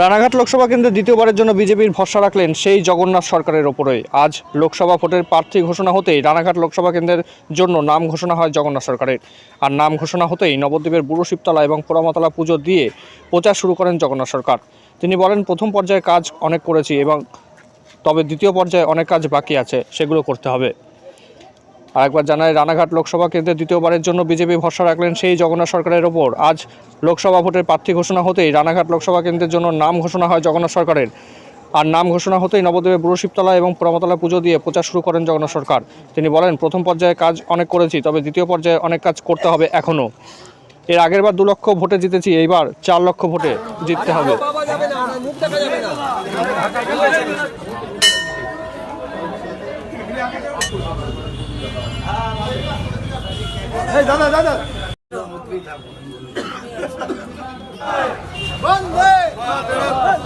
রানাঘাট লোকসভা কেন্দ্রে দ্বিতীয়বারের জন্য বিজেপির ভরসা রাখলেন সেই জগন্নাথ সরকারের ওপরে আজ লোকসভা ভোটের প্রার্থী ঘোষণা হতেই রানাঘাট লোকসভা কেন্দ্রের জন্য নাম ঘোষণা হয় জগন্নাথ সরকারের। আর নাম ঘোষণা হতেই নবদ্বীপের বুড়ো শিবতলা এবং পোড়ামাতলা পুজো দিয়ে প্রচার শুরু করেন জগন্নাথ সরকার। তিনি বলেন, প্রথম পর্যায়ে কাজ অনেক করেছি এবং তবে দ্বিতীয় পর্যায়ে অনেক কাজ বাকি আছে, সেগুলো করতে হবে। আর একবার জানায়, রানাঘাট লোকসভা কেন্দ্রে দ্বিতীয়বারের জন্য বিজেপি ভরসা রাখলেন সেই জগন্নাথ সরকারের ওপর। আজ লোকসভা ভোটের প্রার্থী ঘোষণা হতেই রানাঘাট লোকসভা কেন্দ্রের জন্য নাম ঘোষণা হয় জগন্নাথ সরকারের। আর নাম ঘোষণা হতেই নবদ্বীপে বুড়ো শিবতলা এবং পোড়ামতলা পুজো দিয়ে প্রচার শুরু করেন জগন্নাথ সরকার। তিনি বলেন, প্রথম পর্যায়ে কাজ অনেক করেছি, তবে দ্বিতীয় পর্যায়ে অনেক কাজ করতে হবে এখনও এর আগের বার দু লক্ষ ভোটে জিতেছি, এইবার চার লক্ষ ভোটে জিততে হবে। যাবে না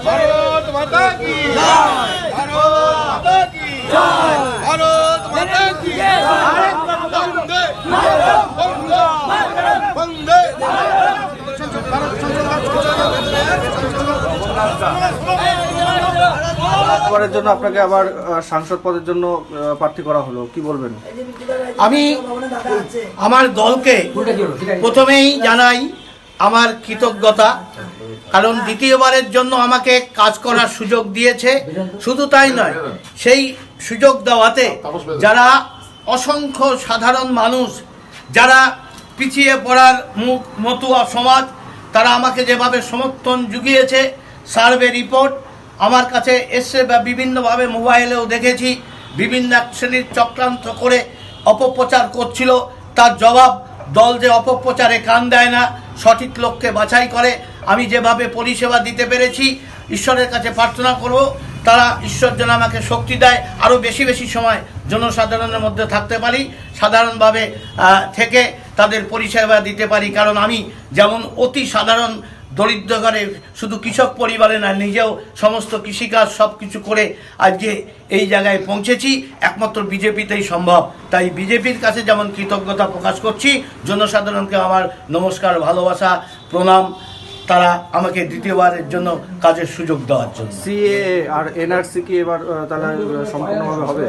ভারত মাতা কি ভারত মাতা কি ভারত মাতা কি বন্দে বন্দে এবারের জন্য আপনাকে আবার সাংসদ পদের জন্য প্রার্থী করা হলো। কি বলবেন? আমি আমার দলকে প্রথমেই জানাই আমার কৃতজ্ঞতা, কারণ দ্বিতীয়বারের জন্য আমাকে কাজ করার সুযোগ দিয়েছে। শুধু তাই নয়, সেই সুযোগ দেওয়াতে যারা অসংখ্য সাধারণ মানুষ, যারা পিছিয়ে পড়ার মুখ মতুয়া সমাজ, তারা আমাকে যেভাবে সমর্থন জুগিয়েছে, সার্ভে রিপোর্ট আমার কাছে এসছে বা বিভিন্নভাবে মোবাইলেও দেখেছি, বিভিন্ন এক শ্রেণির চক্রান্ত করে অপপ্রচার করছিল। তার জবাব, দল যে অপপ্রচারে কান দেয় না, সঠিক লোককে বাছাই করে। আমি যেভাবে পরিষেবা দিতে পেরেছি, ঈশ্বরের কাছে প্রার্থনা করব, তারা ঈশ্বর যেন আমাকে শক্তি দেয়। আরও বেশি বেশি সময় জনসাধারণের মধ্যে থাকতে পারি, সাধারণভাবে থেকে তাদের পরিষেবা দিতে পারি। কারণ আমি যেমন অতি সাধারণ দরিদ্র ঘরে শুধু কৃষক পরিবারে না নিজেও সমস্ত কৃষিকাজ সব কিছু করে আজকে এই জায়গায় পৌঁছেছি। একমাত্র বিজেপিতেই সম্ভব। তাই বিজেপির কাছে যেমন কৃতজ্ঞতা প্রকাশ করছি জনসাধারণকে আমার নমস্কার ভালোবাসা প্রণাম তারা আমাকে দ্বিতীয়বারের জন্য কাজের সুযোগ দেওয়ার জন্য। সিএ আর এনআরসি কি এবার তাহলে সম্পূর্ণভাবে হবে?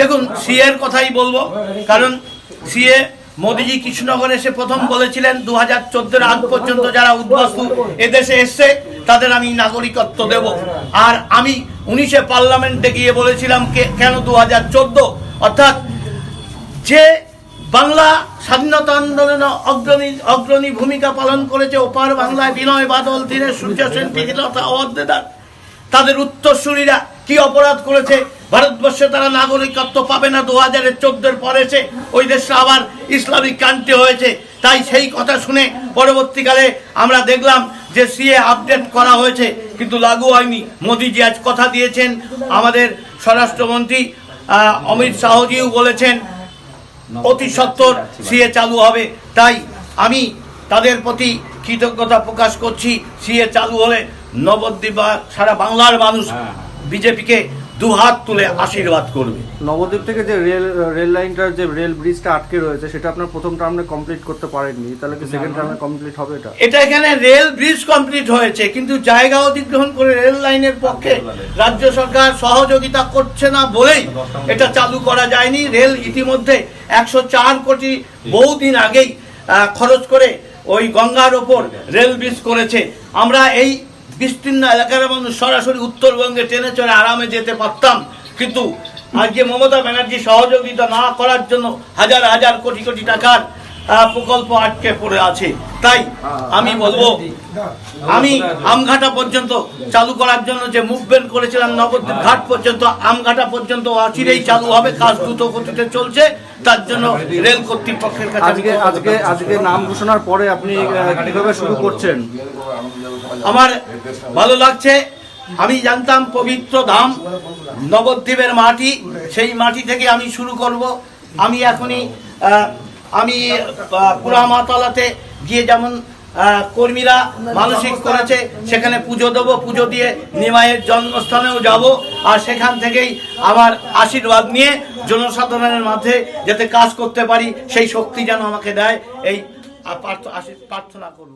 দেখুন সিএর কথাই বলব কারণ সিএ মোদিজি কৃষ্ণনগরে এসে প্রথম বলেছিলেন দু হাজার চোদ্দের আগ পর্যন্ত যারা উদ্বাস্তু এদেশে এসছে, তাদের আমি নাগরিকত্ব দেব। আর আমি উনিশে পার্লামেন্টে গিয়ে বলেছিলাম কেন দু হাজার চোদ্দ? অর্থাৎ যে বাংলা স্বাধীনতা আন্দোলনে অগ্রণী অগ্রণী ভূমিকা পালন করেছে, ওপার বাংলায় বিনয় বাদল, দীনেশ সূর্য সেন তিথিলতা অবদ্দেদার তাদের উত্তরসূরিরা কি অপরাধ করেছে ভারতবর্ষে তারা নাগরিকত্ব পাবে না দু হাজারের চোদ্দের পরে এসে ওই দেশে আবার ইসলামিক কান্ট্রি হয়েছে। তাই সেই কথা শুনে পরবর্তীকালে আমরা দেখলাম যে সিএ আপডেট করা হয়েছে কিন্তু লাগু হয়নি। মোদিজি আজ কথা দিয়েছেন। আমাদের স্বরাষ্ট্রমন্ত্রী অমিত শাহজিও বলেছেন অতি সত্তর সিএ চালু হবে। তাই আমি তাদের প্রতি কৃতজ্ঞতা প্রকাশ করছি। সিএ চালু হলে নবদ্বীপ সারা বাংলার মানুষ বিজেপিকে দু হাত তুলে আশীর্বাদ করবে। নবদ্বীপ থেকে যে রেল রেল লাইনটার যে রেল ব্রিজটা আটকে রয়েছে সেটা আপনার প্রথম টার্মে কমপ্লিট করতে পারেননি। তাহলে কি সেকেন্ড টার্মে কমপ্লিট হবে এটা? এটা এখানে রেল ব্রিজ কমপ্লিট হয়েছে কিন্তু জায়গা অধিগ্রহণ করে রেল লাইনের পক্ষে রাজ্য সরকার সহযোগিতা করছে না বলেই এটা চালু করা যায়নি। রেল ইতিমধ্যে একশো চার কোটি বহুদিন আগেই খরচ করে ওই গঙ্গার ওপর রেল ব্রিজ করেছে। আমরা এই বিস্তীর্ণ এলাকার মানুষ সরাসরি উত্তরবঙ্গে ট্রেনে চড়ে আরামে যেতে পারতাম। কিন্তু আজকে মমতা ব্যানার্জি সহযোগিতা না করার জন্য হাজার হাজার কোটি কোটি টাকার প্রকল্প আটকে পড়ে আছে। তাই আমি বলব আমি আমঘাটা পর্যন্ত চালু করার জন্য যে মুভমেন্ট করেছিলাম নবদ্বীপ ঘাট পর্যন্ত আমঘাটা পর্যন্ত অচিরেই চালু হবে কাজ দ্রুত গতিতে চলছে। তার জন্য রেল কর্তৃপক্ষের কাছে আজকে আজকে আজকে নাম ঘোষণার পরে আপনি কীভাবে শুরু করছেন? আমার ভালো লাগছে। আমি জানতাম পবিত্র ধাম নবদ্বীপের মাটি সেই মাটি থেকে আমি শুরু করব। আমি এখনই আহ, আমি পুরা পুরামাতলাতে গিয়ে যেমন কর্মীরা মানসিক করেছে, সেখানে পুজো দেবো, পুজো দিয়ে নিমায়ের জন্মস্থানেও যাব, আর সেখান থেকেই আমার আশীর্বাদ নিয়ে জনসাধারণের মাঝে যাতে কাজ করতে পারি, সেই শক্তি যেন আমাকে দেয়, এই প্রার্থনা করব